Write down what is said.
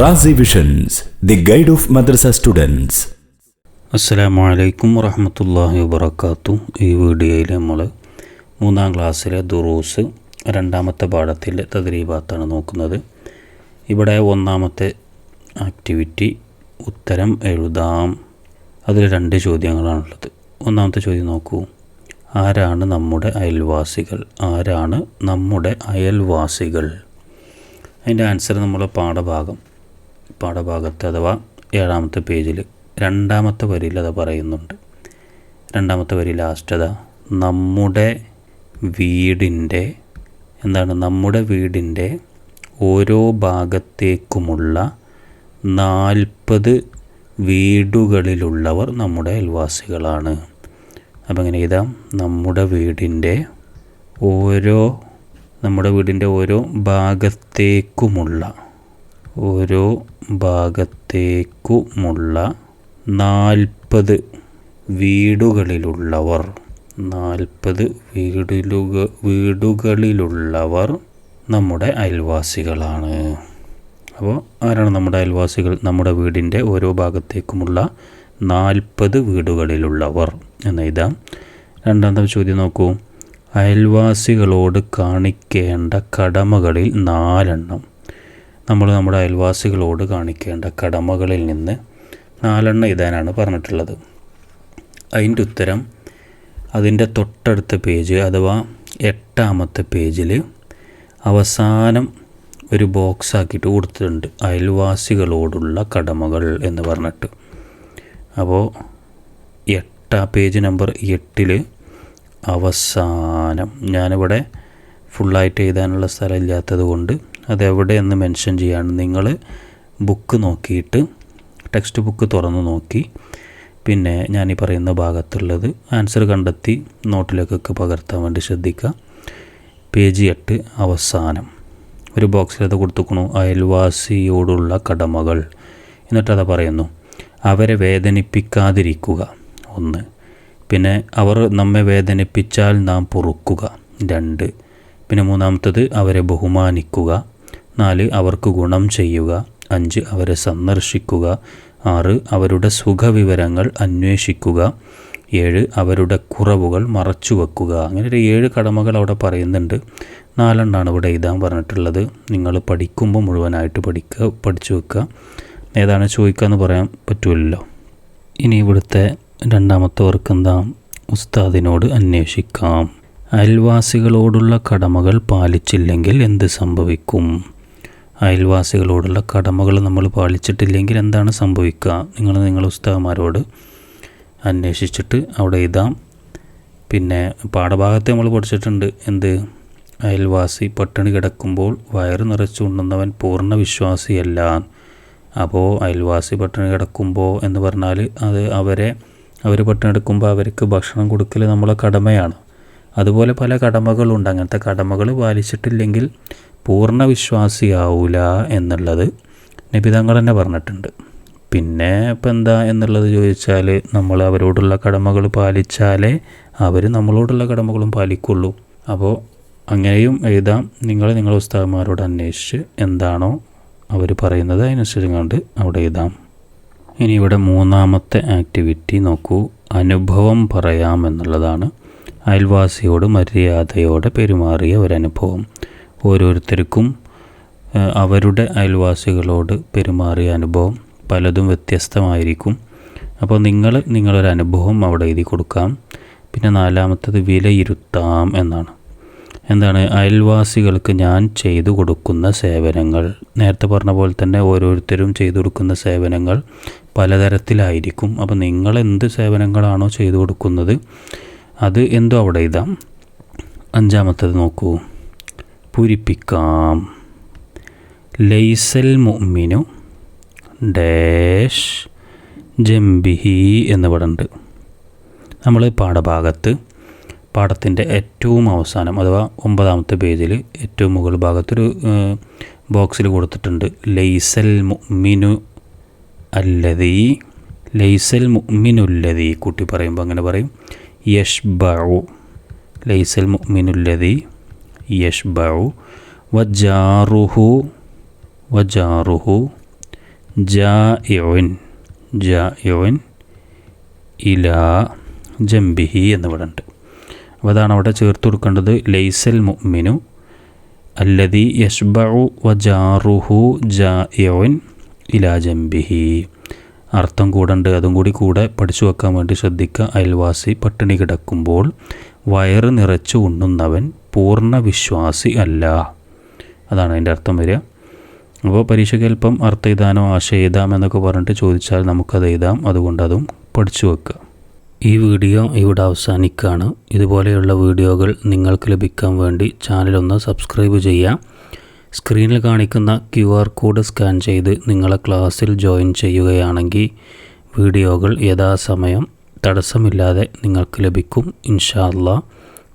Razi visions the guide of madrasa students അസ്സലാമു അലൈക്കും വറഹമത്തല്ലാഹി വബർക്കാത്തു ഈ വീഡിയോയിൽ നമ്മൾ മൂന്നാം ക്ലാസ്സിലെ ദുറൂസ് രണ്ടാമത്തെ പാഠത്തിലെ തദ്രീബാത്താണ് നോക്കുന്നത്. ഇവിടെ ഒന്നാമത്തെ ആക്ടിവിറ്റി ഉത്തരം എഴുതാം. അതിൽ രണ്ട് ചോദ്യങ്ങളാണുള്ളത്. ഒന്നാമത്തെ ചോദ്യം നോക്കൂ. ആരാണ് നമ്മുടെ അയൽവാസികൾ? ആരാണ് നമ്മുടെ അയൽവാസികൾ? അതിന്റെ ആൻസർ നമ്മളെ പാഠഭാഗം പാഠഭാഗത്ത് അഥവാ ഏഴാമത്തെ പേജിൽ രണ്ടാമത്തെ വരിയിൽ അത് പറയുന്നുണ്ട്. രണ്ടാമത്തെ വരി ലാസ്റ്റ് അതാ നമ്മുടെ വീടിന്റെ എന്താണ്? നമ്മുടെ വീടിന്റെ ഓരോ ഭാഗത്തേക്കുമുള്ള നാൽപ്പത് വീടുകളിലുള്ളവർ നമ്മുടെ അയൽവാസികളാണ്. അപ്പം എങ്ങനെ എഴുതാം? നമ്മുടെ വീടിന്റെ ഓരോ നമ്മുടെ വീടിന്റെ ഓരോ ഭാഗത്തേക്കുമുള്ള ഓരോ ഭാഗത്തേക്കുമുള്ള നാൽപ്പത് വീടുകളിലുള്ളവർ നാൽപ്പത് വീടുകളിലുള്ളവർ നമ്മുടെ അയൽവാസികളാണ്. അപ്പോൾ ആരാണ് നമ്മുടെ അയൽവാസികൾ? നമ്മുടെ വീടിന്റെ ഓരോ ഭാഗത്തേക്കുമുള്ള നാൽപ്പത് വീടുകളിലുള്ളവർ എന്നെഴുതാം രണ്ടാമത്തെ ചോദ്യം നോക്കൂ. അയൽവാസികളോട് കാണിക്കേണ്ട കടമകളിൽ നാലെണ്ണം. നമ്മൾ നമ്മുടെ അയൽവാസികളോട് കാണിക്കേണ്ട കടമകളിൽ നിന്ന് നാലെണ്ണം എഴുതാനാണ് പറഞ്ഞിട്ടുള്ളത്. അതിന്റെ ഉത്തരം അതിന്റെ തൊട്ടടുത്ത പേജ് അഥവാ എട്ടാമത്തെ പേജിൽ അവസാനം ഒരു ബോക്സ് ആക്കിയിട്ട് കൊടുത്തിട്ടുണ്ട്. അയൽവാസികളോടുള്ള കടമകൾ എന്ന് പറഞ്ഞിട്ട്. അപ്പോൾ എട്ടാം പേജ് നമ്പർ എട്ടിൽ അവസാനം ഞാനിവിടെ ഫുള്ളായിട്ട് എഴുതാനുള്ള സ്ഥലം ഇല്ലാത്തത് കൊണ്ട് അതെവിടെയെന്ന് മെൻഷൻ ചെയ്യാണ്. നിങ്ങൾ ബുക്ക് നോക്കിയിട്ട് ടെക്സ്റ്റ് ബുക്ക് തുറന്ന് നോക്കി. പിന്നെ ഞാൻ ഈ പറയുന്ന ഭാഗത്തുള്ളത് ആൻസർ കണ്ടെത്തി നോട്ടിലേക്കൊക്കെ പകർത്താൻ വേണ്ടി ശ്രദ്ധിക്കുക. പേജ് എട്ട് അവസാനം. ഒരു ബോക്സിൽ അത് കൊടുത്തുക്കണു. അയൽവാസിയോടുള്ള കടമകൾ. എന്നിട്ടത് പറയുന്നു. അവരെ വേദനിപ്പിക്കാതിരിക്കുക. ഒന്ന്. പിന്നെ അവർ നമ്മെ വേദനിപ്പിച്ചാൽ നാം പൊറുക്കുക. രണ്ട്. പിന്നെ മൂന്നാമത്തത് അവരെ ബഹുമാനിക്കുക. നാല് അവർക്ക് ഗുണം ചെയ്യുക. അഞ്ച് അവരെ സന്ദർശിക്കുക. ആറ് അവരുടെ സുഖവിവരങ്ങൾ അന്വേഷിക്കുക. ഏഴ് അവരുടെ കുറവുകൾ മറച്ചു വെക്കുക അങ്ങനെ ഒരു ഏഴ് കടമകൾ അവിടെ പറയുന്നുണ്ട്. നാലെണ്ണാണ് ഇവിടെ എഴുതാൻ പറഞ്ഞിട്ടുള്ളത്. നിങ്ങൾ പഠിക്കുമ്പോൾ മുഴുവനായിട്ട് പഠിക്കുക പഠിച്ചു വെക്കുക. ഏതാണ് ചോദിക്കുക എന്ന് പറയാൻ പറ്റുമല്ലോ. ഇനി ഇവിടുത്തെ രണ്ടാമത്തെ വർക്ക് എന്താ? ഉസ്താദിനോട് അന്വേഷിക്കാം. അയൽവാസികളോടുള്ള കടമകൾ പാലിച്ചില്ലെങ്കിൽ എന്ത് സംഭവിക്കും? അയൽവാസികളോടുള്ള കടമകൾ നമ്മൾ പാലിച്ചിട്ടില്ലെങ്കിൽ എന്താണ് സംഭവിക്കുക? നിങ്ങൾ നിങ്ങളുടെ ഉസ്താദന്മാരോട് അന്വേഷിച്ചിട്ട് അവിടെ എഴുതാം. പിന്നെ പാഠഭാഗത്ത് നമ്മൾ പഠിച്ചിട്ടുണ്ട് എന്ത്? അയൽവാസി പട്ടിണി കിടക്കുമ്പോൾ വയറ് നിറച്ചു ഉണ്ണുന്നവൻ പൂർണ വിശ്വാസിയല്ല അപ്പോൾ അയൽവാസി പട്ടിണി കിടക്കുമ്പോൾ എന്ന് പറഞ്ഞാൽ അത് അവരെ അവർ പട്ടിണി എടുക്കുമ്പോൾ അവർക്ക് ഭക്ഷണം കൊടുക്കൽ നമ്മളെ കടമയാണ്. അതുപോലെ പല കടമകളുണ്ട്. അങ്ങനത്തെ കടമകൾ പാലിച്ചിട്ടില്ലെങ്കിൽ പൂർണ വിശ്വാസിയാവൂല എന്നുള്ളത് നിബിതങ്ങൾ തന്നെ പറഞ്ഞിട്ടുണ്ട്. പിന്നെ ഇപ്പം എന്താ എന്നുള്ളത് ചോദിച്ചാൽ നമ്മൾ അവരോടുള്ള കടമകൾ പാലിച്ചാലേ അവർ നമ്മളോടുള്ള കടമകളും പാലിക്കുള്ളൂ. അപ്പോൾ അങ്ങനെയും എഴുതാം. നിങ്ങൾ നിങ്ങളുടെ ഉസ്താദന്മാരോട് അന്വേഷിച്ച് എന്താണോ അവർ പറയുന്നത് അതിനനുസരിച്ച് കണ്ട് അവിടെ എഴുതാം. ഇനി ഇവിടെ മൂന്നാമത്തെ ആക്ടിവിറ്റി നോക്കൂ. അനുഭവം പറയാം എന്നുള്ളതാണ് അയൽവാസിയോട് മര്യാദയോടെ പെരുമാറിയ ഒരനുഭവം. ഓരോരുത്തർക്കും അവരുടെ അയൽവാസികളോട് പെരുമാറിയ അനുഭവം പലതും വ്യത്യസ്തമായിരിക്കും. അപ്പോൾ നിങ്ങൾ നിങ്ങളൊരു അനുഭവം അവിടെ എഴുതി കൊടുക്കാം. പിന്നെ നാലാമത്തത് വിലയിരുത്താം എന്നാണ്. എന്താണ്? അയൽവാസികൾക്ക് ഞാൻ ചെയ്തു കൊടുക്കുന്ന സേവനങ്ങൾ. നേരത്തെ പറഞ്ഞ പോലെ തന്നെ ഓരോരുത്തരും ചെയ്തു കൊടുക്കുന്ന സേവനങ്ങൾ പലതരത്തിലായിരിക്കും. അപ്പോൾ നിങ്ങൾ എന്ത് സേവനങ്ങളാണോ ചെയ്തു കൊടുക്കുന്നത് അത് എന്തോ അവിടെ എഴുതാം. അഞ്ചാമത്തത് നോക്കൂ. പൂരിപ്പിക്കാം. ലൈസൽ മുഅ്മിനു ഡാഷ് ജംബിഹി എന്ന് നമ്മൾ പാഠഭാഗത്ത് പാഠത്തിന്റെ ഏറ്റവും അവസാനം അഥവാ ഒമ്പതാമത്തെ പേജിൽ ഏറ്റവും മുകൾ ഭാഗത്തൊരു ബോക്സിൽ കൊടുത്തിട്ടുണ്ട്. ലൈസൽ മുഅ്മിനു അല്ലതി ലൈസൽ മുഅ്മിനുല്ലതി കൂട്ടി പറയുമ്പോൾ അങ്ങനെ പറയും. യഷ്ബഉ ലൈസൽ മുഅ്മിനുല്ലതി യഷ്ബഉ വജാറുഹു വജാറുഹു ജാഇഉൻ ജാഇഉൻ ഇലാ ജംബിഹി എന്നിവിടെ ഉണ്ട് അപ്പോൾ അതാണ് അവിടെ ചേർത്ത് കൊടുക്കേണ്ടത്. ലൈസൽ മുഅ്മിനു അല്ലതി യഷ്ബഉ വജാറുഹു ജാഇഉൻ ഇലാ ജംബിഹി. അർത്ഥം കൂടണ്ട്. അതും കൂടി കൂടെ പഠിച്ചു വെക്കാൻ വേണ്ടി ശ്രദ്ധിക്കുക. അയൽവാസി പട്ടിണി കിടക്കുമ്പോൾ വയറ് നിറച്ചു ഉണ്ണുന്നവൻ പൂർണ വിശ്വാസി അല്ല. അതാണ് അതിന്റെ അർത്ഥം വരിക. അപ്പോൾ പരീക്ഷയ്ക്ക് അല്പം അർത്ഥം എഴുതാനോ എഴുതാം എന്നൊക്കെ പറഞ്ഞിട്ട് ചോദിച്ചാൽ നമുക്കത് എഴുതാം. അതുകൊണ്ട് അതും പഠിച്ചു വെക്കുക. ഈ വീഡിയോ ഇവിടെ അവസാനിക്കുകയാണ്. ഇതുപോലെയുള്ള വീഡിയോകൾ നിങ്ങൾക്ക് ലഭിക്കാൻ വേണ്ടി ചാനലൊന്ന് സബ്സ്ക്രൈബ് ചെയ്യാം സ്ക്രീനിൽ കാണിക്കുന്ന ക്യു ആർ കോഡ് സ്കാൻ ചെയ്ത് നിങ്ങളെ ക്ലാസ്സിൽ ജോയിൻ ചെയ്യുകയാണെങ്കിൽ വീഡിയോകൾ യഥാസമയം തടസ്സമില്ലാതെ നിങ്ങൾക്ക് ലഭിക്കും. ഇൻഷാ